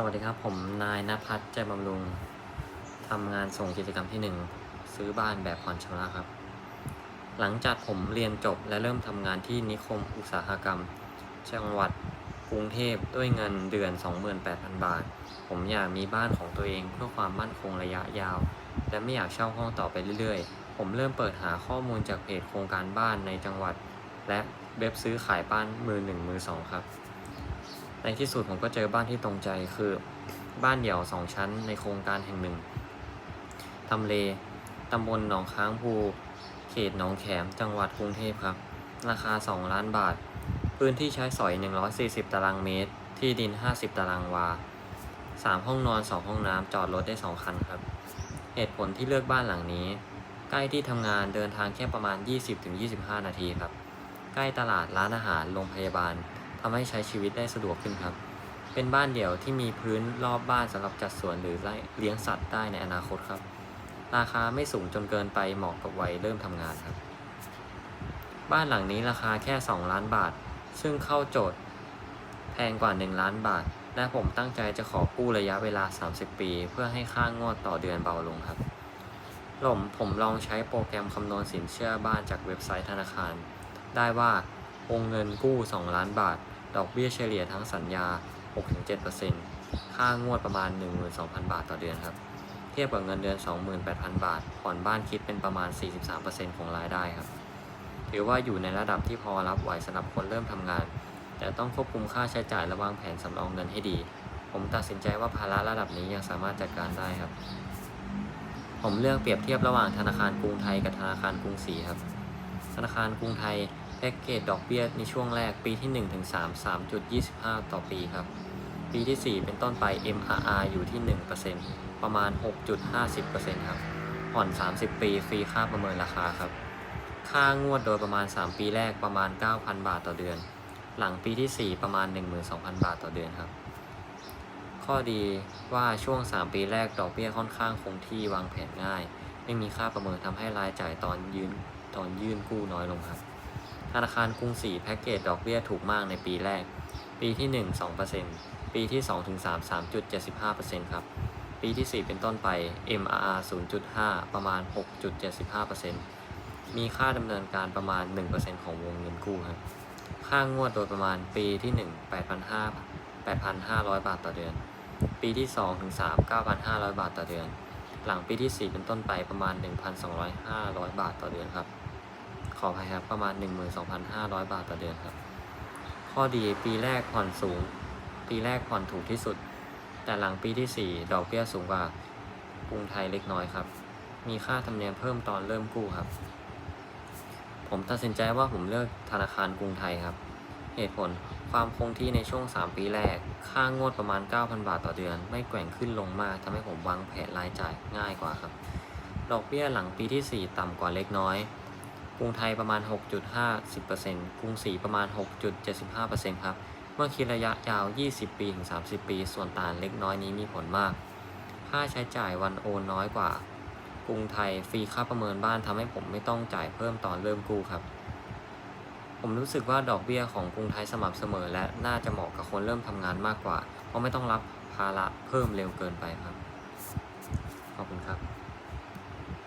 สวัสดีครับ ผมนายนภัสใจบำรุงทำงานส่งกิจกรรมที่หนึ่งซื้อบ้านแบบผ่อนชำระครับ หลังจากผมเรียนจบและเริ่มทำงานที่นิคมอุตสาหกรรม จังหวัดกรุงเทพด้วยเงินเดือน 28,000 บาท ผมอยากมีบ้านของตัวเองเพื่อความมั่นคงระยะยาว และไม่อยากเช่าห้องต่อไปเรื่อยๆ ผมเริ่มเปิดหาข้อมูลจากเพจโครงการบ้านในจังหวัด และเว็บซื้อขายบ้านมือหนึ่งมือสองครับ ในที่สุดผมก็เจอบ้านที่ตรงใจคือบ้านเดี่ยวสองชั้นในโครงการแห่งหนึ่ง ทำเล ตำบลหนองค้างภู เขตหนองแขม จังหวัดกรุงเทพครับ ราคา 2 ล้านบาท พื้นที่ใช้สอย 140 ตารางเมตร ที่ดิน 50 ตารางวา 3 ห้องนอน 2 ห้องน้ำ จอดรถได้ 2 คันครับ เหตุผลที่เลือกบ้านหลังนี้ ใกล้ที่ทำงานเดินทางแค่ประมาณ 20-25 นาทีครับ ใกล้ตลาดร้านอาหาร โรงพยาบาล ทำให้ใช้ชีวิตได้สะดวกขึ้นครับ เป็นบ้านเดี่ยวที่มีพื้นรอบบ้านสำหรับจัดสวนหรือไร่เลี้ยงสัตว์ได้ในอนาคตครับ ราคาไม่สูงจนเกินไปเหมาะกับวัยเริ่มทำงานครับ บ้านหลังนี้ราคาแค่ 2 ล้านบาท ซึ่งเข้าโจทย์แพงกว่า 1 ล้านบาท และผมตั้งใจจะขอกู้ระยะเวลา 30 ปี เพื่อให้ค่างวดต่อเดือนเบาลงครับผมผมลองใช้โปรแกรมคำนวณสินเชื่อบ้านจากเว็บไซต์ธนาคาร ได้ว่าวงเงินกู้ 2 ล้านบาท ดอกเบี้ยเฉลี่ยทั้งสัญญา 6-7%ค่างวดประมาณ 12,000 บาทต่อเดือนครับ เทียบกับเงินเดือน 28,000 บาท ผ่อนบ้านคิดเป็นประมาณ 43%ของรายได้ครับ ถือว่าอยู่ในระดับที่พอรับไหวสำหรับคนเริ่มทำงาน แต่ต้องควบคุมค่าใช้จ่ายและวางแผนสำรองเงินให้ดี ผมตัดสินใจว่าภาระระดับนี้ยังสามารถจัดการได้ครับ ผมเลือกเปรียบเทียบระหว่างธนาคารกรุงไทยกับธนาคารกรุงศรีครับ ธนาคารกรุงไทยแพ็กเกจดอกเบี้ยในช่วงแรกปีที่1ถึง3 3.25 ต่อปีครับ ปีที่ 4 เป็นต้นไป MRR อยู่ที่ 1%ประมาณ 6.50%ครับผ่อน 30 ปีฟรีค่าประเมินราคาครับ ค่างวดโดยประมาณ 3 ปีแรกประมาณ 9,000 บาทต่อเดือน หลังปีที่ 4 ประมาณ 12,000 บาทต่อเดือนครับ ข้อดีว่าช่วง 3 ปีแรกดอกเบี้ยค่อนข้างคงที่วางแผนง่าย ไม่มีค่าประเมินทำให้รายจ่ายตอนยืน ตอนยื่นกู้น้อยลงครับธนาคารกรุงศรีแพ็กเกจดอกเบี้ยถูกมากในปีแรก ปีที่ 1 2%ปีที่ 2 ถึง 3 3.75%ครับ ปีที่ 4 เป็นต้นไป MRR 0.5 ประมาณ 6.75%มีค่าดำเนินการประมาณ 1%ของวงเงินกู้ครับ ค่างวดโดยประมาณปีที่ 1 8,500 8,500 บาทต่อเดือน ปีที่ 2 ถึง 3 9,500 บาทต่อเดือน หลังปีที่ 4 เป็นต้นไปประมาณ 1,200 บาทต่อเดือนครับ ขออภัยครับประมาณ 12,500 บาทต่อเดือนครับ ข้อดีปีแรกผ่อนสูง ปีแรกผ่อนถูกที่สุด แต่หลังปีที่ 4 ดอกเบี้ยสูงกว่ากรุงไทยเล็กน้อยครับ มีค่าธรรมเนียมเพิ่มตอนเริ่มกู้ครับ ผมตัดสินใจว่าผมเลือกธนาคารกรุงไทยครับ เหตุผล ความคงที่ในช่วง 3 ปีแรก ค่างวดประมาณ 9,000 บาทต่อเดือน ไม่แกว่งขึ้นลงมากทำให้ผมวางแผนรายจ่ายง่ายกว่าครับ ดอกเบี้ยหลังปีที่ 4 ต่ำกว่าเล็กน้อย กรุงไทยประมาณ 6.50%กรุงศรีประมาณ 6.75%ครับ เมื่อคิดระยะยาว 20 ปีถึง 30 ปี ส่วนต่างเล็กน้อยนี้มีผลมาก ค่าใช้จ่ายวันโอนน้อยกว่า กรุงไทยฟรีค่าประเมินบ้านทำให้ผมไม่ต้องจ่ายเพิ่มตอนเริ่มกู้ครับ ผมรู้สึกว่าดอกเบี้ยของกรุงไทยสม่ำเสมอ และน่าจะเหมาะกับคนเริ่มทำงานมากกว่า เพราะไม่ต้องรับภาระเพิ่มเร็วเกินไปครับ ขอบคุณครับ